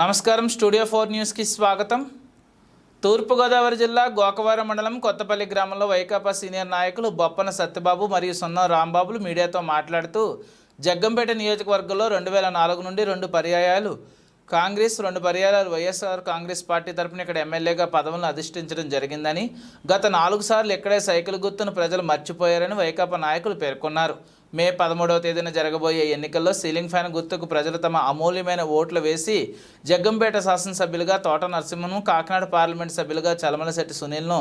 నమస్కారం studio four న్యూస్కి స్వాగతం. తూర్పుగోదావరి జిల్లా గోకవరం మండలం కొత్తపల్లి గ్రామంలో వైకాపా సీనియర్ నాయకులు బొప్పన సత్యబాబు మరియు సున్నం రాంబాబులు మీడియాతో మాట్లాడుతూ జగ్గంపేట నియోజకవర్గంలో రెండు వేల నాలుగు నుండి రెండు పర్యాయాలు కాంగ్రెస్ రెండు పర్యాయాలు వైఎస్ఆర్ కాంగ్రెస్ పార్టీ తరపున ఇక్కడ ఎమ్మెల్యేగా పదవులను అధిష్ఠించడం జరిగిందని గత నాలుగు సార్లు ఇక్కడే సైకిల్ గుర్తును ప్రజలు మర్చిపోయారని వైకాపా నాయకులు పేర్కొన్నారు. మే పదమూడవ తేదీన జరగబోయే ఎన్నికల్లో సీలింగ్ ఫ్యాన్ గుర్తుకు ప్రజలు తమ అమూల్యమైన ఓట్లు వేసి జగ్గంపేట శాసనసభ్యులుగా తోట నరసింహను కాకినాడ పార్లమెంట్ సభ్యులుగా చలమలశెట్టి సునీల్ను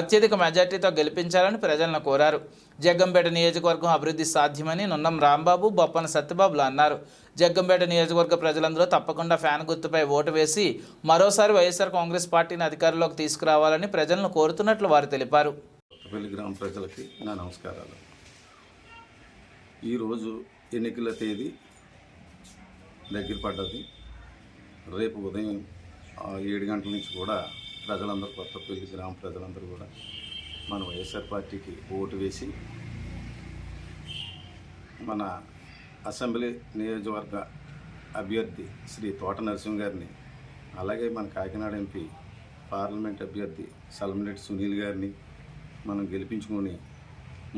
అత్యధిక మెజార్టీతో గెలిపించాలని ప్రజలను కోరారు. జగ్గంపేట నియోజకవర్గం అభివృద్ధి సాధ్యమని నున్నం రాంబాబు బొప్పన సత్యబాబులు అన్నారు. జగ్గంపేట నియోజకవర్గ ప్రజలందరూ తప్పకుండా ఫ్యాన్ గుర్తుపై ఓటు వేసి మరోసారి వైఎస్ఆర్ కాంగ్రెస్ పార్టీని అధికారంలోకి తీసుకురావాలని ప్రజలను కోరుతున్నట్లు వారు తెలిపారు. గ్రామ ప్రజలకి నా నమస్కారాలు. ఈరోజు ఎన్నికల తేదీ దగ్గర పడ్డది. రేపు ఉదయం ఏడు గంటల నుంచి కూడా ప్రజలందరూ కొత్తపల్లి గ్రామ ప్రజలందరూ కూడా మన వైఎస్ఆర్ పార్టీకి ఓటు వేసి మన అసెంబ్లీ నియోజకవర్గ అభ్యర్థి శ్రీ తోట నరసింహ గారిని అలాగే మన కాకినాడ ఎంపీ పార్లమెంట్ అభ్యర్థి సలమరెడ్డి సునీల్ గారిని మనం గెలిపించుకొని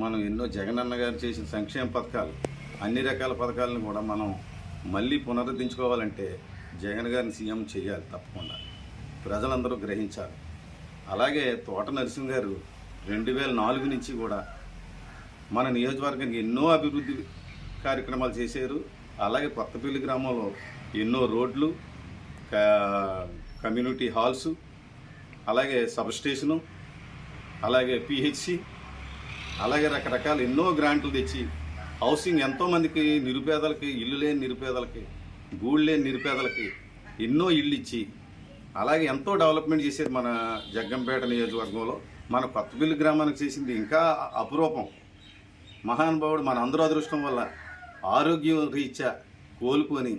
మనం ఎన్నో జగనన్న గారు చేసిన సంక్షేమ పథకాలు అన్ని రకాల పథకాలను కూడా మనం మళ్ళీ పునరుద్ధరించుకోవాలంటే జగన్ గారిని సీఎం చేయాలి తప్పకుండా. ప్రజలందరూ గ్రహించాలి. అలాగే తోట నరసింహ గారు రెండు వేల నాలుగు నుంచి కూడా మన నియోజకవర్గానికి ఎన్నో అభివృద్ధి కార్యక్రమాలు చేశారు. అలాగే కొత్తపల్లి గ్రామంలో ఎన్నో రోడ్లు కమ్యూనిటీ హాల్స్ అలాగే సబ్ స్టేషను అలాగే పిహెచ్సి అలాగే రకరకాల ఎన్నో గ్రాంట్లు తెచ్చి హౌసింగ్ ఎంతోమందికి నిరుపేదలకి ఇల్లు లేని నిరుపేదలకి గూళ్ళు లేని నిరుపేదలకి ఎన్నో ఇళ్ళు ఇచ్చి అలాగే ఎంతో డెవలప్మెంట్ చేసేది మన జగ్గంపేట నియోజకవర్గంలో. మన కొత్తపల్లి గ్రామానికి చేసింది ఇంకా అపురూపం. మహానుభావుడు మన అందరూ అదృష్టం వల్ల ఆరోగ్యం రీత్యా కోలుకొని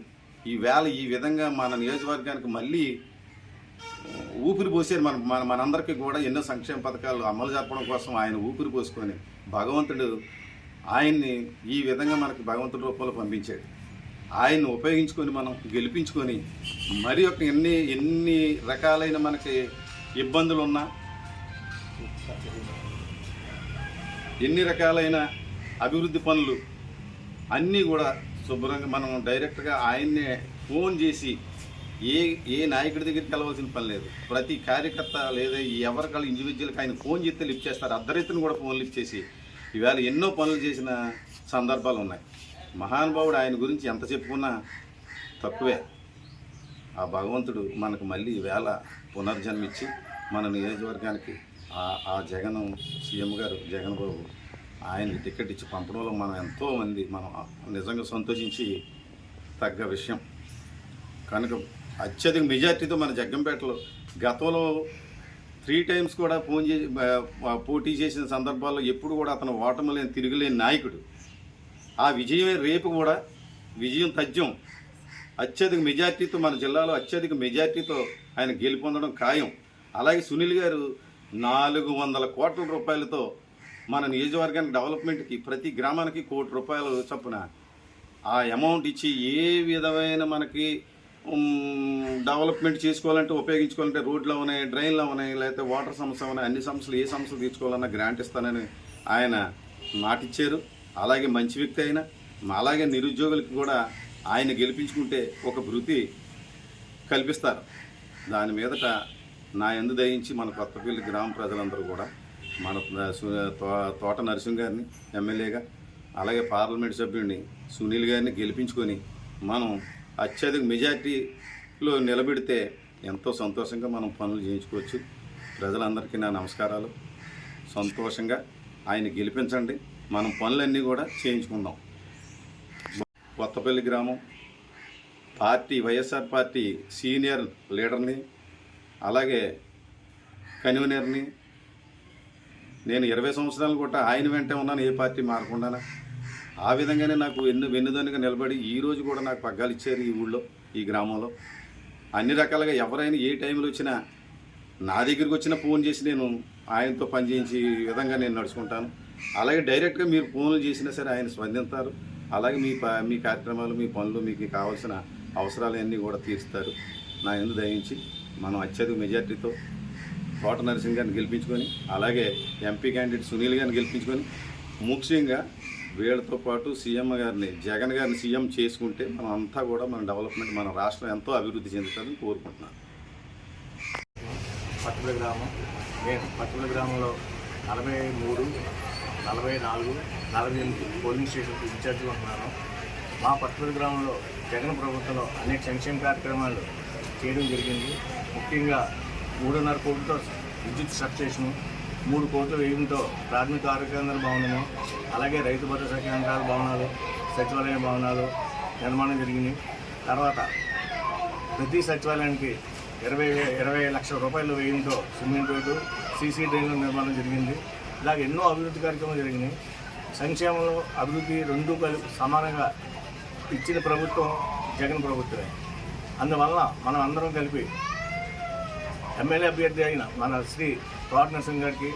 ఈ వేళ ఈ విధంగా మన నియోజకవర్గానికి మళ్ళీ ఊపిరి పోసారు మన మన మనందరికీ కూడా ఎన్నో సంక్షేమ పథకాలు అమలు జరపడం కోసం ఆయన ఊపిరి పోసుకొని భగవంతుడు ఆయన్ని ఈ విధంగా మనకి భగవంతుడి రూపంలో పంపించాడు. ఆయన్ని ఉపయోగించుకొని మనం గెలిపించుకొని మరి ఒక ఎన్ని ఎన్ని రకాలైన మనకి ఇబ్బందులు ఉన్నా ఎన్ని రకాలైన అభివృద్ధి పనులు అన్నీ కూడా శుభ్రంగా మనం డైరెక్ట్గా ఆయన్నే ఫోన్ చేసి ఏ ఏ నాయకుడి దగ్గరికి వెళ్ళవలసిన పని లేదు. ప్రతి కార్యకర్త లేదా ఎవరికాళ్ళు ఇండివిజువల్కి ఆయన ఫోన్ చేస్తే లిఫ్ట్ చేస్తారు. అర్ధరైతుని కూడా ఫోన్ లిఫ్ట్ చేసి ఇవాళ ఎన్నో పనులు చేసిన సందర్భాలు ఉన్నాయి. మహానుభావుడు ఆయన గురించి ఎంత చెప్పుకున్నా తక్కువే. ఆ భగవంతుడు మనకు మళ్ళీ ఈవేళ పునర్జన్మిచ్చి మన నియోజకవర్గానికి ఆ- జగన్ సీఎం గారు జగన్ బాబు ఆయనకి టికెట్ ఇచ్చి పంపడంలో మనం ఎంతోమంది మనం నిజంగా సంతోషించి తగ్గ విషయం. కనుక అత్యధిక మెజార్టీతో మన జగ్గంపేటలో గతంలో త్రీ టైమ్స్ కూడా ఫోన్ చేసి పోటీ చేసిన సందర్భాల్లో ఎప్పుడు కూడా అతను ఓటమి లేని తిరుగులేని నాయకుడు. ఆ విజయమే రేపు కూడా విజయం తథ్యం. అత్యధిక మెజార్టీతో మన జిల్లాలో అత్యధిక మెజార్టీతో ఆయన గెలుపొందడం ఖాయం. అలాగే సునీల్ గారు నాలుగు వందల కోట్ల రూపాయలతో మన నియోజకవర్గానికి డెవలప్మెంట్కి ప్రతి గ్రామానికి కోటి రూపాయలు చొప్పున ఆ అమౌంట్ ఇచ్చి ఏ విధమైన మనకి డెవలప్మెంట్ చేసుకోవాలంటే ఉపయోగించుకోవాలంటే రోడ్లు ఉన్నాయి డ్రైన్లు ఉన్నాయి లేకపోతే వాటర్ సమస్య ఉన్నాయి అన్ని సమస్యలు ఏ సమస్యలు తీసుకోవాలన్నా గ్రాంట్ ఇస్తానని ఆయన మాటిచ్చారు. అలాగే మంచి వ్యక్తి అయినా అలాగే నిరుద్యోగులకు కూడా ఆయన గెలిపించుకుంటే ఒక వృత్తి కల్పిస్తారు. దాని మీదట నా ఎందు దయించి మన కొత్తపల్లి గ్రామ ప్రజలందరూ కూడా మన తో- తోట నరసింహ గారిని ఎమ్మెల్యేగా అలాగే పార్లమెంట్ సభ్యుడిని సునీల్ గారిని గెలిపించుకొని మనం అత్యధిక మెజార్టీలో నిలబెడితే ఎంతో సంతోషంగా మనం పనులు చేయించుకోవచ్చు. ప్రజలందరికీ నా నమస్కారాలు. సంతోషంగా ఆయన గెలిపించండి. మనం పనులన్నీ కూడా చేయించుకుందాం. కొత్తపల్లి గ్రామం పార్టీ వైఎస్ఆర్ పార్టీ సీనియర్ లీడర్ని అలాగే కన్వీనర్ని. నేను ఇరవై సంవత్సరాలు కూడా ఆయన వెంటే ఉన్నాను. ఏ పార్టీ మారకుండా ఆ విధంగానే నాకు ఎన్ను వెన్నుదన్నుగా నిలబడి ఈ రోజు కూడా నాకు పగ్గాలు ఇచ్చారు ఈ ఊళ్ళో ఈ గ్రామంలో. అన్ని రకాలుగా ఎవరైనా ఏ టైంలో వచ్చినా నా దగ్గరికి వచ్చిన ఫోన్ చేసి నేను ఆయనతో పనిచేయించి ఈ విధంగా నేను నడుచుకుంటాను. అలాగే డైరెక్ట్గా మీరు ఫోన్లు చేసినా సరే ఆయన స్పందిస్తారు. అలాగే మీ మీ కార్యక్రమాలు మీ పనులు మీకు కావాల్సిన అవసరాలన్నీ కూడా తీరుస్తారు. నా ఎందు దయించి మనం అత్యధిక మెజార్టీతో తోట నరసింహ్ గారిని గెలిపించుకొని అలాగే ఎంపీ క్యాండిడేట్ సునీల్ గారిని గెలిపించుకొని ముఖ్యంగా వీళ్ళతో పాటు సీఎం గారిని జగన్ గారిని సీఎం చేసుకుంటే మనం అంతా కూడా మన డెవలప్మెంట్ మన రాష్ట్రం ఎంతో అభివృద్ధి చెందుతుందని కోరుకుంటున్నాను. పట్టుల గ్రామం. నేను పట్టుల గ్రామంలో నలభై మూడు నలభై నాలుగు నలభై ఎనిమిది పోలింగ్ స్టేషన్కి ఇన్ఛార్జిగా ఉన్నాను. మా పట్టుల గ్రామంలో జగన్ ప్రభుత్వంలో అనేక సంక్షేమ కార్యక్రమాలు చేయడం జరిగింది. ముఖ్యంగా మూడున్నర కోట్లతో విద్యుత్ సబ్స్టేషను మూడు కోట్ల వ్యయంతో ప్రాథమిక ఆరోగ్య కేంద్ర భవనము అలాగే రైతు భరోసా కేంద్రాల భవనాలు సచివాలయ భవనాలు నిర్మాణం జరిగింది. తర్వాత ప్రతి సచివాలయానికి ఇరవై ఇరవై లక్షల రూపాయల వ్యయంతో సిమెంట్ రోడ్డు సీసీ డ్రైన్ల నిర్మాణం జరిగింది. ఇలాగ ఎన్నో అభివృద్ధి కార్యక్రమాలు జరిగినాయి. సంక్షేమంలో అభివృద్ధి రెండు కలిపి సమానంగా ఇచ్చిన ప్రభుత్వం జగన్ ప్రభుత్వమే. అందువల్ల మనం అందరం కలిపి ఎమ్మెల్యే అభ్యర్థి అయిన మన శ్రీ తోట నరసింహ్ గారికి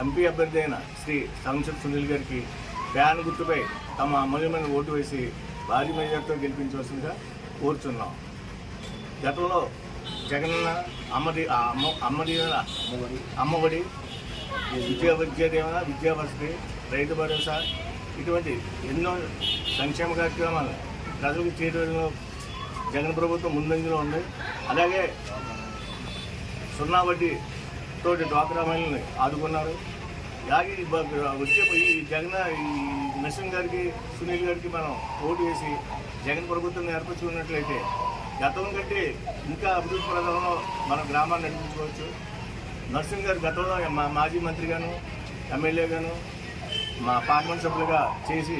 ఎంపీ అభ్యర్థి అయిన శ్రీ సంసద్ సునీల్ గారికి ఫ్యాన్ గుర్తుపై తమ అమూల్యమైన ఓటు వేసి భారీ మెజార్టీతో గెలిపించవలసిందిగా కోరుచున్నాం. గతంలో జగనన్న అమ్మది ఆ అమ్మ అమ్మది అమ్మఒడి విద్యా విద్యాదేవన విద్యావసతి విద్యా రైతు భరోసా ఇటువంటి ఎన్నో సంక్షేమ కార్యక్రమాలు ప్రజలకు చేయడంలో జగన్ ప్రభుత్వం ముందంజలో ఉంది. అలాగే సున్నా వడ్డీ తోటి డ్వాక్రా మహిళల్ని ఆదుకున్నారు. అలాగే వచ్చే ఈ జగన్ ఈ నరసింహ్ గారికి సునీల్ గారికి మనం ఓటు వేసి జగన్ ప్రభుత్వం ఏర్పరచుకున్నట్లయితే గతం కంటే ఇంకా అభివృద్ధి ప్రదంలో మన గ్రామాన్ని నడిపించుకోవచ్చు. నరసింహ్ గారు గతంలో మా మాజీ మంత్రిగాను ఎమ్మెల్యేగాను మా పార్లమెంట్ సభ్యులుగా చేసి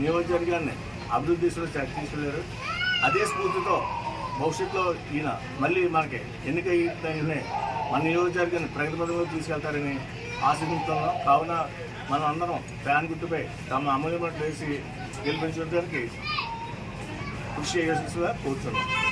నియోజకవర్గాన్ని అభివృద్ధి దిశలో తీసుకెళ్ళారు. అదే స్ఫూర్తితో భవిష్యత్తులో ఈయన మళ్ళీ మనకి ఎన్నిక మన నియోజకవర్గాన్ని ప్రగతి పదంలో తీసుకెళ్తారని ఆశిస్తున్నాం కావున మనం అందరం ఫ్యాన్ గుర్తుపై తమ అమూల్యమైన వేసి గెలిపించడానికి కృషి చేయాల్సిందిగా కోరుతున్నాం.